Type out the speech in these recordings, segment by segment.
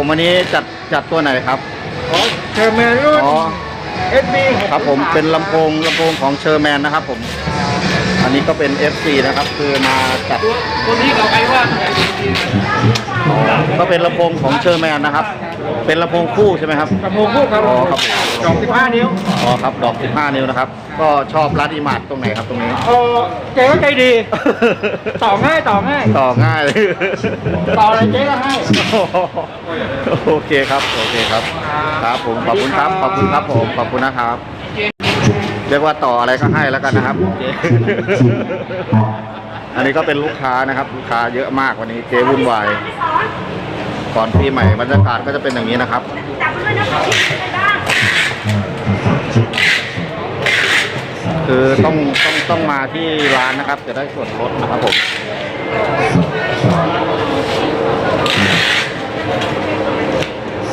ผมวันนี้จัดจัดตัวไหนครับอ๋อเชอร์แมนรุ่น อ๋อ SB ครับผมเป็นลำโพงลำโพงของเชอร์แมนนะครับ ผม อันนี้ก็เป็น FC นะครับ คือมาจัดคนที่เราไปว่า ก็เป็นลำโพงของเชอร์แมนนะครับ เป็นลำโพงคู่ใช่ไหมครับกระโปรงคู่ครับอ๋อครับผม ดอก15นิ้วอ๋อครับ ดอก 15 นิ้วนะครับ ก็ชอบร้านอีมาร์ตตรงไหนครับตรงนี้เออเจ๊ก็ใจดี ต่อง่ายต่อง่ายต่อง่ายเลย ต่ออะไรเจ๊ก็ให้ โอเคครับ โอเคครับ ครับผม ขอบคุณครับ ขอบคุณครับผม ขอบคุณนะครับ เรียกว่าต่ออะไรก็ให้แล้วกันนะครับ อันนี้ก็เป็นลูกค้านะครับ ลูกค้าเยอะมากวันนี้เจ๊วุ่นวาย ก่อนปีใหม่บรรยากาศก็จะเป็นอย่างนี้นะครับจับมันด้วยนะคะพี่เป็นไงบ้างคือต้องต้องต้องมาที่ร้านนะครับ จะได้ส่วนลดนะครับผม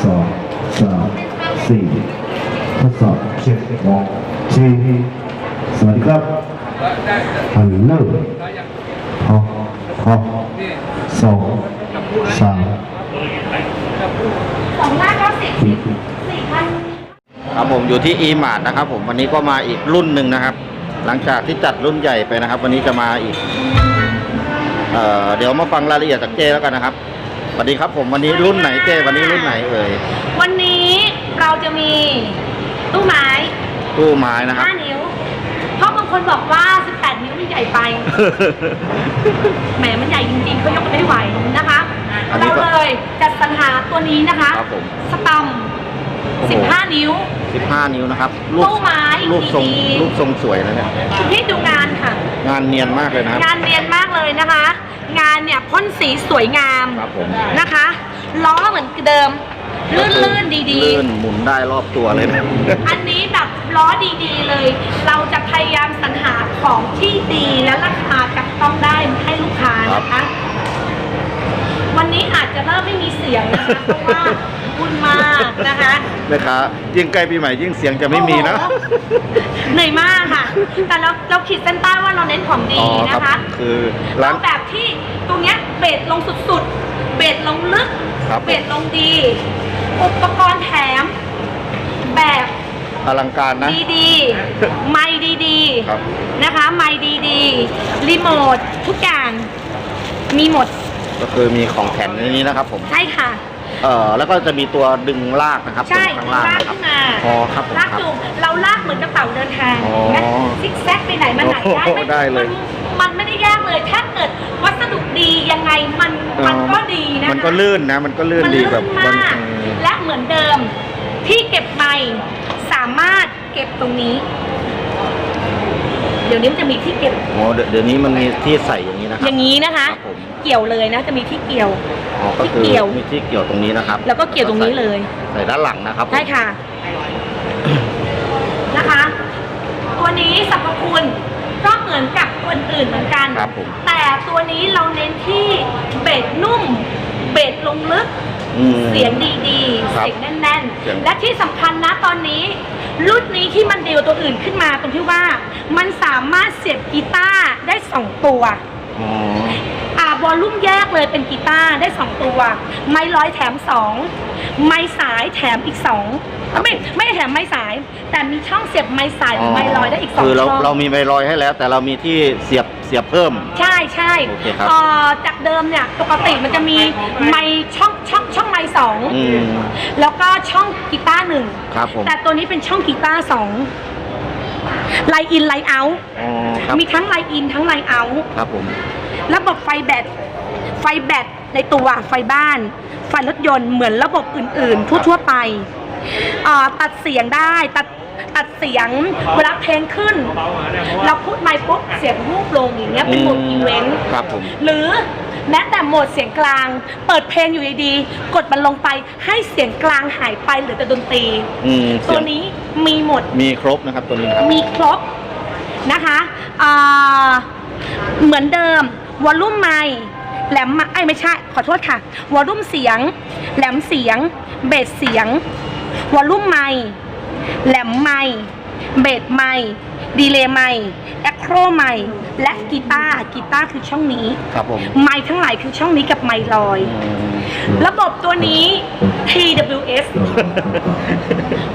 สองสามสี่ทดสอบเช็คมองทีสวัสดีครับฮัลโหลฮอฮอสองสาม สองหน้าก็สิบ สี่ สี่พัน ครับผม อยู่ที่ e m a r t นะครับผมวันนี้ก็มาอีกรุ่นหนึ่งนะครับ หลังจากที่จัดรุ่นใหญ่ไปนะครับ วันนี้จะมาอีกเอ่อเดี๋ยวมาฟังรายละเอียดจากเจแล้วกันนะครับสวัสดีครับผมวันนี้รุ่นไหนเจวันนี้รุ่นไหนเอ่ยวันนี้เราจะมีตู้ไม้ตู้ไม้นะครับ5นิ้วเพราะบางคนบอกว่า 18 นิ้วมันใหญ่ไป แหมมันใหญ่จริงๆเขายกไม่ไหวนะคะอันนี้เราก็เลยจัดสรรหาตัวนี้นะคะครับผมสตัม โอ้โห15 นิ้ว15นิ้วนะครับรูปตู้ไม้รูปทรงดีๆ รูปทรงสวยนะเนี่ยคุณพี่ดูงานค่ะ งานเนียนมากเลยนะครับ งานเนียนมากเลยนะคะ งานเนี่ยพ่นสีสวยงามครับผมนะคะล้อเหมือนเดิม ลื่นๆดีลื่นหมุนได้รอบตัวเลยนะ ๆ อันนี้แบบล้อดีๆเลย เราจะพยายามสรรหาของที่ดีและราคาจับต้องได้ให้ลูกค้านะคะ วันนี้อาจจะเริ่มไม่มีเสียงนะคะเพราะว่าวุ่นมากนะคะ นะครับยิ่งใกล้ปีใหม่ยิ่งเสียงจะไม่มีนะ โอ้โหเหนื่อยมากค่ะ แต่เราเราขีดเส้นใต้ว่าเราเน้นของดีอ๋อครันะบคะคือร้าเอาน แบบที่ตรงเนี้ยเบสลงสุดๆ เบสลงลึก ครับ เบสลงดี อุปกรณ์แถม แบบอลังการนะ ดีๆ ไม่ดีครับ ๆ นะคะ ไม่ดีๆ รีโมททุกอย่าง มีหมด ก็คือมีของแถมในนี้นะครับผม ใช่ค่ะ เอ่อแล้วก็จะมีตัวดึงลากนะครับใช่ตรงข้างล่างลากนะครับขึ้นมาอ๋อครับผมลากครับ จูงเราลากเหมือนกระเป๋าเดินทางอ๋อนะซิกแซกไปไหนมาไหนได้โอ้โหม่ได้เลย มันมันไม่ได้ยากเลย ถ้าเกิดวัสดุดียังไงมันมันก็ดีนะคะ มันก็ลื่นนะมันก็ลื่นมันดีลื่นแบบมาก เออ และเหมือนเดิมที่เก็บไม้สามารถเก็บตรงนี้ เดี๋ยวนี้มันจะมีที่เก็บ โอ้เดี๋ยวเดี๋ยวนี้มันมีที่ใส่อย่าง นี้นะครัอย่างนี้นะคะครับผมเกี่ยวเลยนะจะมีที่เกี่ยว อ๋อก็คือที่เกี่ยว มีที่เกี่ยวตรงนี้นะครับแล้วก็เกี่ยวตรงนี้เลยใส่ด้านหลังนะครับผมใช่ค่ะ นะคะ ตัวนี้สรรพคุณก็เหมือนกับตัวอื่นเหมือนกัน ครับผมแต่ตัวนี้เราเน้นที่เบสนุ่ม เบสลงลึก อืม เสียงดีๆ ครับเสียงแน่นเสียง ๆ และที่สำคัญนะตอนนี้ รุ่นนี้ที่มันเดียวตัวอื่นขึ้นมาตรงที่ว่า มันสามารถเสียบกีตาร์ได้สองตัว อ๋อ อ่าบอลลุ่มแยกเลยเป็นกีตาร์ได้สองตัว ไม้ร้อยแถมสองไม้สายแถมอีกสองไม่ไม่ได้แถมไม้สาย แต่มีช่องเสียบไม้สายหรือไม้ร้อยได้อีกสองคือเราช่องเรามีใบลอยให้แล้ว แต่เรามีที่เสียบเสียบเพิ่ม ใช่ใช่โอเคครับเอ่อจากเดิมเนี่ยปกติมันจะมีไม้ช่องช่องช่องไม้สองอืม แล้วก็ช่องกีตาร์หนึ่งครับผมแต่ตัวนี้เป็นช่องกีตาร์สองไลน์อินไลน์เอาอ๋อ ครับ มีทั้งไลน์อินทั้งไลน์เอาครับผม ระบบไฟแบตไฟแบตในตัวไฟบ้าน ไฟรถยนต์เหมือนระบบอื่น ๆ ทั่วๆไปอ่าตัดเสียงได้ตัดตัดเสียงเวลาเพลงขึ้น เราพูดไมค์ปุ๊บเสียงรูปลงอย่างเงี้ยเป็นโหมดอืมอีเวนต์ ครับผม หรือแม้แต่โหมดเสียงกลาง เปิดเพลงอยู่ดีๆกดมันลงไปให้เสียงกลางหายไปเหลือแต่ดนตรี อืมเสีตัยวงนี้มีหมดมีครบนะครับตัวนี้นะครับ มีครบนะคะอ่า เหมือนเดิมวอลลุ่มไมค์แหลมไอ้ยไม่ใช่ ขอโทษค่ะ วอลลุ่มเสียง แหลมเสียง เบสเสียง วอลลุ่มไมค์แหลมไมค์เบสไมค์ดีเลย์ไมค์แอคโครไมค์และกีตาร์กีตาร์คือช่องนี้ครับผมไมค์ทั้งหลายคือช่องนี้กับไมค์ลอยอืมระบบตัวนี้ส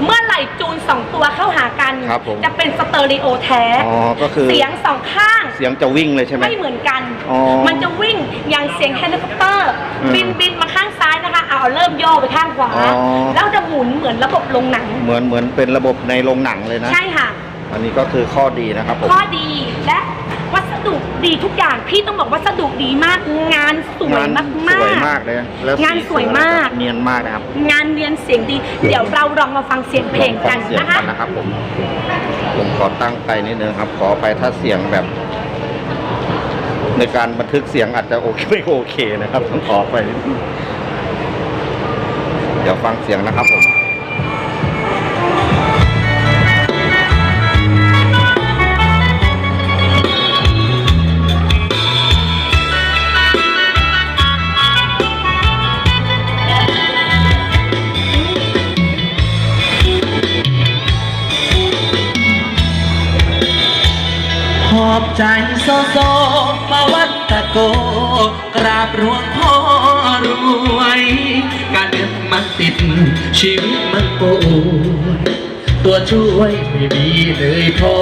เมื่อไหร่ จูนสองตัวเข้าหากัน ครับผมจะเป็นสเตอริโอแท้อ๋อก็คือ เสียงสองข้าง เสียงจะวิ่งเลยใช่ไหม ไม่เหมือนกัน อ๋อมันจะวิ่งอย่างเสียงเฮลิคอปเตอร์ อืมบินบินมาข้างซ้ายนะคะ เอาเริ่มย่อไปข้างขวา อ๋อ แล้วจะหมุนเหมือนระบบลงหนัง เหมือนเหมือนเป็นระบบในโรงหนังเลยนะ ใช่ค่ะ อันนี้ก็คือข้อดีนะครับผม ข้อดีและ วัสดุดีทุกอย่างพี่ต้องบอกวัสดุดีมาก งานสวยงานมากสวยมากเลยแล้วงานสวยมากเนียนมากนะครับ งานเรียนเสียงดี เดี๋ยวเราลองมาฟังเสียงเพลงกันเสียงนะคะกันนะครับผมผมขอตั้งไปนิดนึงครับ ขอไปถ้าเสียงแบบ ในการบันทึกเสียงอาจจะโอเคไม่โอเคนะครับต้องขอไปนิดนึงเดี๋ยวฟังเสียงนะครับผม อบใจโซโซมาวัดตะโก กราบหลวงพ่อรวย การเงินมันติดชีวิตมันปวตัวช่วยไม่มีเลยพอ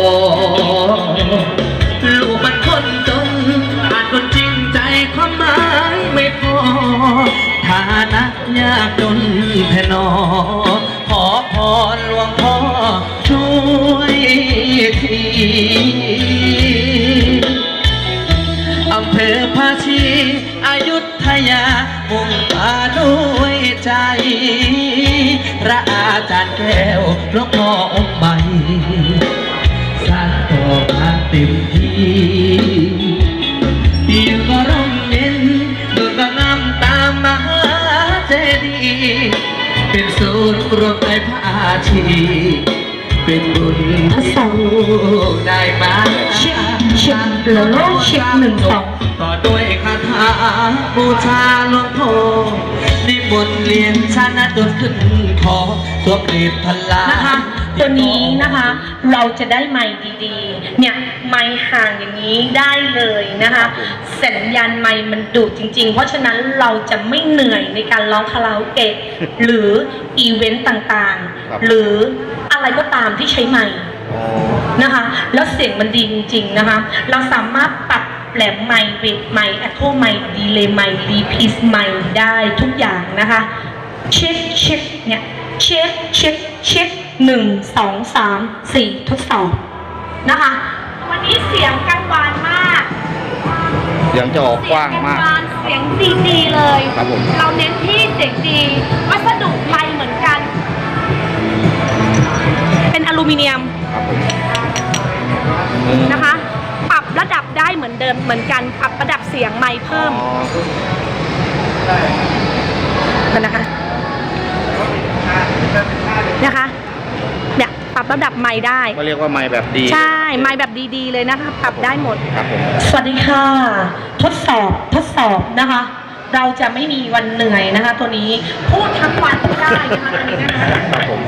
ลูกมันคนจนอาจคนจริงใจความหมายไม่พอ ฐานะยากจนแผ่นอ ขอพรหลวงพ่อช่วยที อำเภอภาชีอายุทยามุ่งตาด้วยใจ พระอาจารย์แก้วหลวงพ่อองค์ใหม่สร้างต่อมาเต็มที่อยู่ก็ร่มเย็นดูก็งามตามมหาเจดีย์เป็นศูนย์รวมใจพาชีเป็นบุญที่สู้ได้มาเช็คเช็คโลโลเช็คหนึ่งสอง บูชาหลวงพ่อนิมนต์เรียนชนะจนขึ้นคอตัวเปรียบพลานะคะ ตัวนี้นะคะ เราจะได้ไมค์ดีๆ เนี่ยไมค์ห่างอย่างนี้ได้เลยนะคะ สัญญาณไมค์มันดูดจริง ๆ เพราะฉะนั้นเราจะไม่เหนื่อยในการร้องคาราโอเกะหรืออีเวนต์ต่างครับๆหรืออะไรก็ตามที่ใช้ไมค์อ๋อนะคะ แล้วเสียงมันดีจริงๆนะคะ เราสามารถปรับ แหลมไมค์เวทไมค์แอคโคไมค์ดีเลย์ไมค์รีพีสไมค์ได้ทุกอย่างนะคะเช็คเช็คเนี่ยเช็คเช็คเช็คหนึ่งสองสามสี่ทดสอบนะคะ วันนี้เสียงกังวานมากเสียงจะออกกว้างมาก เสียงกังวานเสียงดีๆเลย ครับผม เราเน้นที่เสียงดี วัสดุไมค์เหมือนกัน เป็นอลูมิเนียม ครับผมอืมนะคะปรับระดับ ได้เหมือนเดิมเหมือนกันปรับระดับเสียงไมค์เพิ่มอ๋อกันนะคะนะคะเนี่ยปรับระดับไมค์ได้ก็เรียกว่าไม้แบบดี ใช่ไมค์แบบดีๆเลยนะคะปรับได้หมดครับผมสวัสดีค่ะ ทดสอบทดสอบนะคะ เราจะไม่มีวันเหนื่อยนะคะ ตัวนี้พูดทั้งวันได้นะคะตัวนี้นะคะครับผม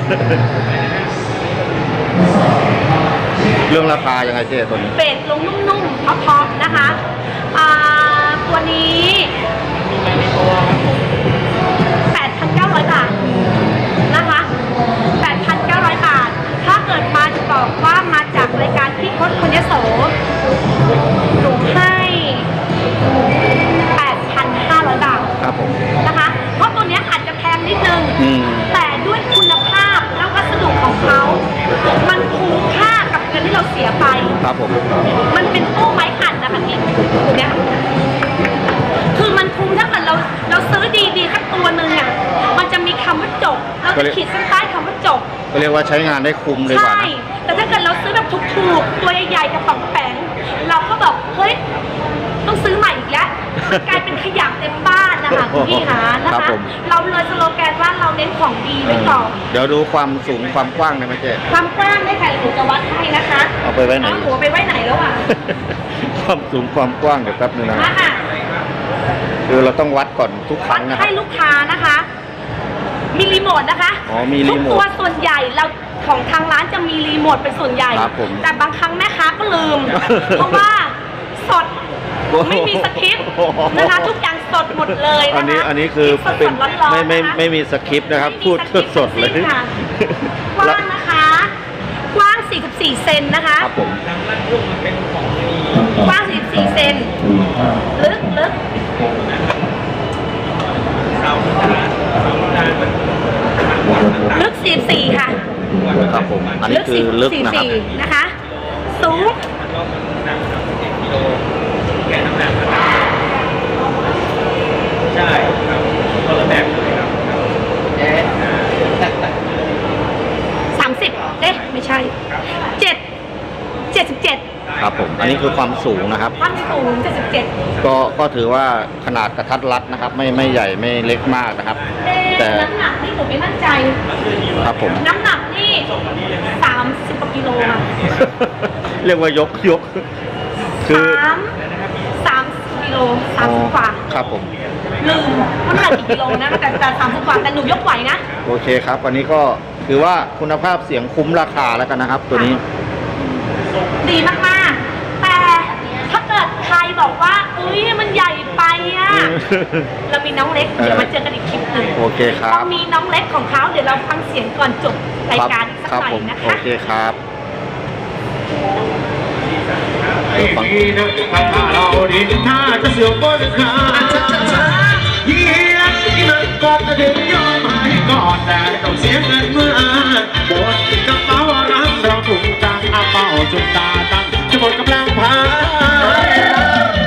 เรื่องราคายังไงเจ๊ตัวนี้ เป็ดลงนุ่มๆเพราะๆนะคะอ่าตัวนี้8,900 บาทนะคะ8,900 บาท ถ้าเกิดมาจะบอกว่ามาจากรายการพี่พศคนยโส เราจะขีดเส้นใต้คำว่าจบก็เรียกว่าใช้งานได้คุ้มเลยกว่าใช่นะแต่ถ้าเกิดเราซื้อแบบถูกๆตัวใหญ่ๆกระป๋องแปงเราก็แบบเฮ้ยต้องซื้อใหม่อีกแล้วมันกลายเป็นขยะเต็มบ้านนะคะคุณพี่หานะครัคะ บผม เราเลยสโลแกนว่าเราเน้นของดีไว้ก่อน เดี๋ยวดูความสูงความกว้างได้ไหมเจ๊ความกว้างได้ค่ะหนูจะวัดให้นะคะเอาไปไว้ไหน เอาหนู ไปไว้ไหนแล้วอะความสูงความกว้างเดี๋ยวแป๊บนึงนะมาค่ะคือเราต้องวัดก่อนทุกควัรั้ดงนะครัให้บ ลูกค้านะคะ มีรีโมทนะคะอ๋อมีรีโมททุกตัวส่วนใหญ่เราของทางร้านจะมีรีโมทเป็นส่วนใหญ่ ครับผมแต่บางครั้งแม่ค้าก็ลืม เพราะว่าสดไม่มีสคริปต์นะคะทุกอย่างสดหมดเลยนะคะอันนี้อันนี้คือสดๆเป็นร้อนๆไม่ไม่นะคะ ไม่มีสคริปต์นะครับ ไม่มีพูดสคริปต์สดๆเลย ทั้งสิ้นค่ะ กว้างนะคะ กว้าง 44 เซนนะคะ ครับผม กว้าง 44 เซน ลึกลึก ลึก 44 ค่ะ ครับผม อันนี้คือลึกนะครับ 44 นะคะ สูง ใช่ครับคนละแบบเลยครับ30 เอ๊ะ ไม่ใช่ 7 77 ครับผม อันนี้คือความสูงนะครับ ความสูง 77ก็ก็ถือว่าขนาดกระทัดรัดนะครับ ไม่ไม่ใหญ่ไม่เล็กมากนะครับเอ๊ะ แต่น้ำหนักนี่ผมไม่มั่นใจ ครับผม น้ำหนักนี่30กว่ากิโลค่ะเรียกว่ายกยก คือสามสามสิบกิโลสามสิบกว่าครับผมลืมว่าน้ำหนักกี่กิโลนะแต่แต่สามสิบกว่าแต่หนูยกไหวนะ โอเคครับ วันนี้ก็ถือว่าคุณภาพเสียงคุ้มราคาแล้วกันนะครับ ตัวนี้ ดีมากๆ แต่ถ้าเกิดใครบอกว่าอุ้ยมันใหญ่ไป อะ เรามีน้องเล็ก เดี๋ยวมาเจอกันอีกคลิปหนึ่งโอเคครับ มีน้องเล็กของเขาเดี๋ยวเราฟังเสียงก่อนจบรายการสักหน่อยนะคะ โอเคครับฟังจุดตาตั้งจะหมดกำลังพาย